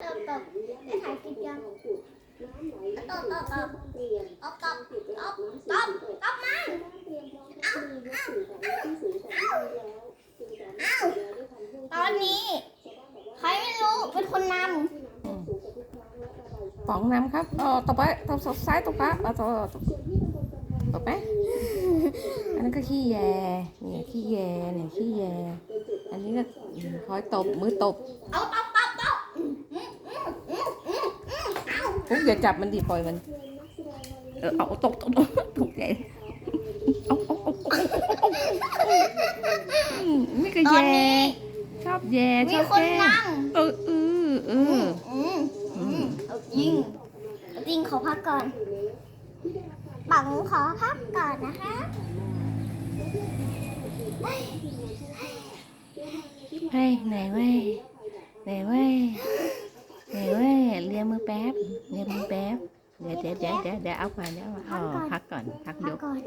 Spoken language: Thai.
ตบตบได้ถ่ายคลิปยังตบตบตบตบตบตบตบตบตบมาเอ้าเอาตอนนี้ใครไม่รู้เป็นคนนป๋องนำครับเออต่อไปต่อซ้ายต่อไปเอาต่อต่อต่อไปอันนั้นก็ขี้แยเนี่ยขี้แยเนี่ยขี้แยอันนี้ก็คอยตบมือตบเอาตบ ปุ๊บอย่าจับมันดิปล่อยมัน เออเอาตบตบถูกใจเอาเอาเอาเอาอืมนี่ก็ตอแยนนี้ ชอบแยมีชอบคนแยนั่งเออเออเออ อืมอืมเอาจริงเอาจริงขอพักก่อนปังขอพักก่อนนะคะเฮ้ยไหนเว้ยไหนเว้ยไหนเว้ยเลียมือแป๊บเลียมือแป๊บเดี๋ยวเดี๋ยวเดี๋ยวเดี๋ยวเดี๋ยวเอาก่อนเดี๋ยวเอาอ๋อพักก่อนพักพัยกกก่อน